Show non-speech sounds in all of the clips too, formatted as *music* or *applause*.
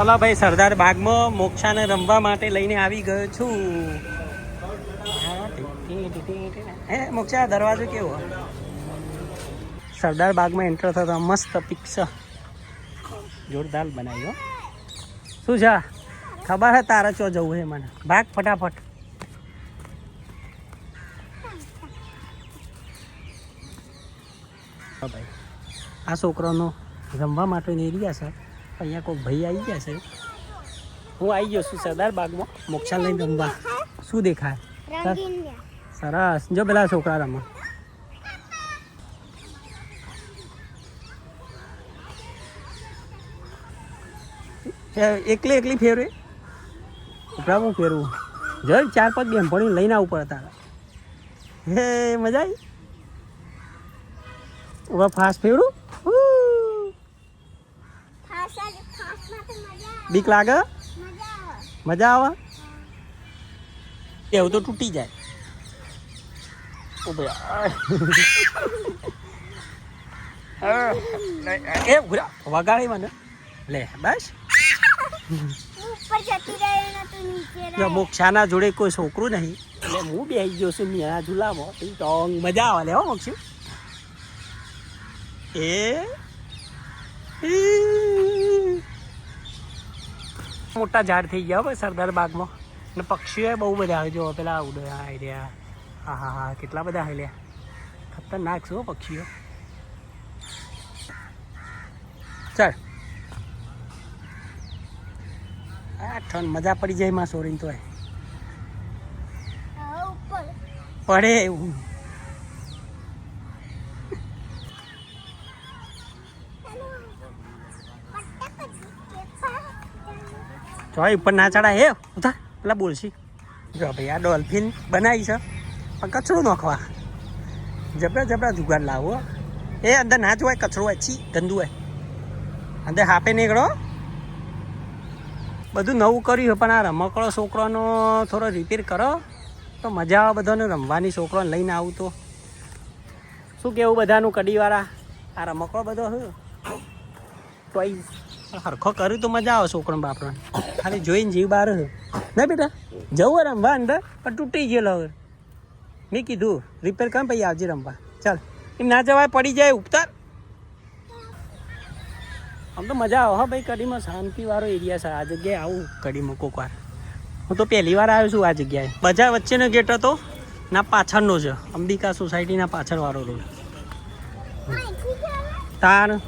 ચલો ભાઈ સરદાર બાગમાં મોક્ષાને રમવા માટે લઈને આવી ગયો છું. હે, મોક્ષા, દરવાજો કેવો? સરદાર બાગમાં એન્ટર થતો મસ્ત પિક્સ જોરદાર બનાવ્યો. શું છે? ખબર હે તારે ચો જવું હે મને? ભાગ ફટાફટ. ભાઈ આ છોકરાનો રમવા માટેનો એરિયા છે. અહીંયા કોઈ ભાઈ આવી ગયા છે? હું આવી ગયો છું સરદાર બાગમાં. મોક્ષા લઈને રમવા શું દેખાય? સરસ. જો પેલા છોકરા રમવા એકલી એકલી ફેરવે? ઉપરા હું ફેરવું. જો ચાર પાંચ બેનપણી લઈને આવું પડે તારા. હે મજા આવી? ઊભા ફાસ્ટ ફેરવું ઉહ. ખાસ જ ખાસમાં તો મજા આવે બીક લાગે? મજા આવે? એવું તો તૂટી જાય. ઓ એ ઉભરા વગાડી મને. લે, બસ. મોક્ષાના જોડે કોઈ છોકરું નહીં. એટલે હું બે ગયો છું, મેળા ઝૂલામાં ટોંગ. મજા આવે લેવા હો એ. મોટા ઝાડ થઈ ગયા ભાઈ સરદાર બાગમાં. અને પક્ષીઓ બહુ બધા આવે જો પેલા ઉડ્યા રહ્યા. હા હા હા કેટલા બધા હાલ્યા ખતરનાક છે પક્ષીઓ. ચાલ. આ ઠંડ મજા પડી જાય માં સોરીન તોય. હવે પડે એવું. ચોય ઉપર ના ચડા હે ઉધા પેલા બોલશી. જો ભાઈ, આ ડોલ્ફિન બનાવી છે. પણ કચરો નોખવા. જબરા જબરા જુગાડ લાવો. એ અંદર ના જોવાય, કચરો હોય, છી, ગંદુ હોય. અંદર હાપે નીકળો. બધું નવું કર્યું પણ આ રમકડો છોકરાનો થોડો રિપેર કરો. તો મજા આવે બધાને રમવાની છોકરાને લઈને આવું તો. શું કેવું બધાનું કડીવાળા? આ રમકડો બધો શું? ટોય હરખો કર્યું તો મજા આવે છોકરા બાપરા ખાલી જોઈને જીવ બહાર ના બેટા, જવું રમવા અંદર પણ તૂટી ગયેલો હવે. મેં કીધું રિપેર કર પછી આવજે રમવા. ચાલ. એમ ના જવાય, પડી જાય, ઉપતાર. આમ તો મજા આવે. હા ભાઈ, કડીમાં શાંતિવાળો એરિયા છે. આ જગ્યાએ આવું કડીમાં કોક વાર. હું તો પહેલી વાર આવ્યો છું આ જગ્યાએ. બજાર વચ્ચેનો ગેટ હતો, ના પાછળનો છે અંબિકા સોસાયટીના પાછળવાળો રોડ તાણ.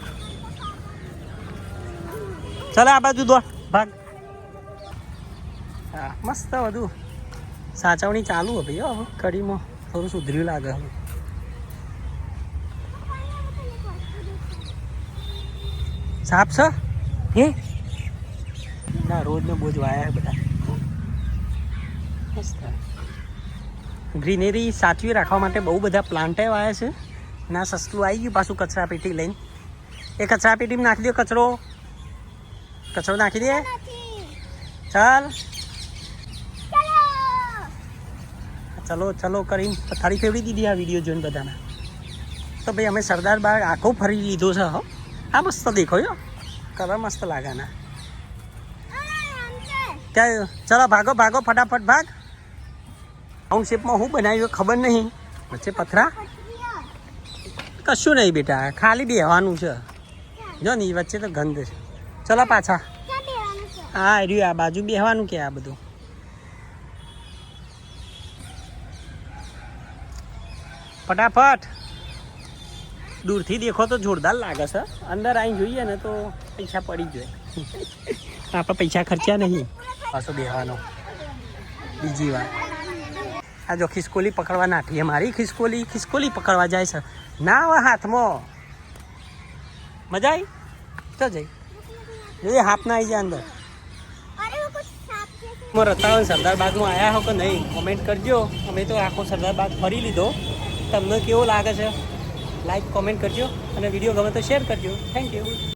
ચાલો આ બાજુ દોડ, ભાગ. હા, મસ્ત બધું. સાચવણી ચાલુ હે હો, હવે કડીમાં. થોડું સુધર્યું લાગે હવે. સાપ છે? હે? ના, રોજનો બોજ વાયા બધા. મસ્ત. ગ્રીનરી સાચવી રાખવા માટે બહુ બધા પ્લાન્ટે વાયા છે. ના, સસ્તું આવી ગયું પાછું કચરા પેટી લઈને. એ કચરા પેટીમાં નાખી દો કચરો. કચરો નાખી દે ચાલ. ચલો ચલો કરીને પથારી ફેવડી દીધી આ વીડિયો જોઈને બધાના. તો ભાઈ અમે સરદાર બાગ આખો ફરી લીધો છે હો. આ મસ્ત દેખો યો કલર મસ્ત લાગાના. ત્યાં ચલો ભાગો ભાગો ફટાફટ ભાગ. રાઉન્ડ શેપમાં હું બનાવ્યું ખબર નહીં. વચ્ચે પથરા. કશું નહીં બેટા ખાલી બેહવાનું છે. જો ને એ વચ્ચે તો ગંધ છે. ચલો પાછા. હા રહ્યું આ બાજુ બેહવાનું કે આ બધું? ફટાફટ. દૂરથી દેખો તો જોરદાર લાગે છે. અંદર આવીને જોઈએ ને તો પૈસા પડી જ જાય. *laughs* આપણે પૈસા ખર્ચ્યા નહીં. પાછો બેહવાનો. બીજી વાર. આ જો ખિસકોલી પકડવા નાખીએ મારી. ખિસકોલી ખિસકોલી પકડવા જાય છે. ના આવે હાથમાં. મજા આવી તો જઈ. જોઈએ હાથના આવી જાય અંદર. અમે રતાવન સરદારબાગમાં આવ્યા હો કે નહીં કોમેન્ટ કરજો. અમે તો આખો સરદારબાગ ફરી લીધો. તમને કેવો લાગે છે? લાઈક કોમેન્ટ કરજો અને વીડિયો ગમે તો શેર કરજો. Thank you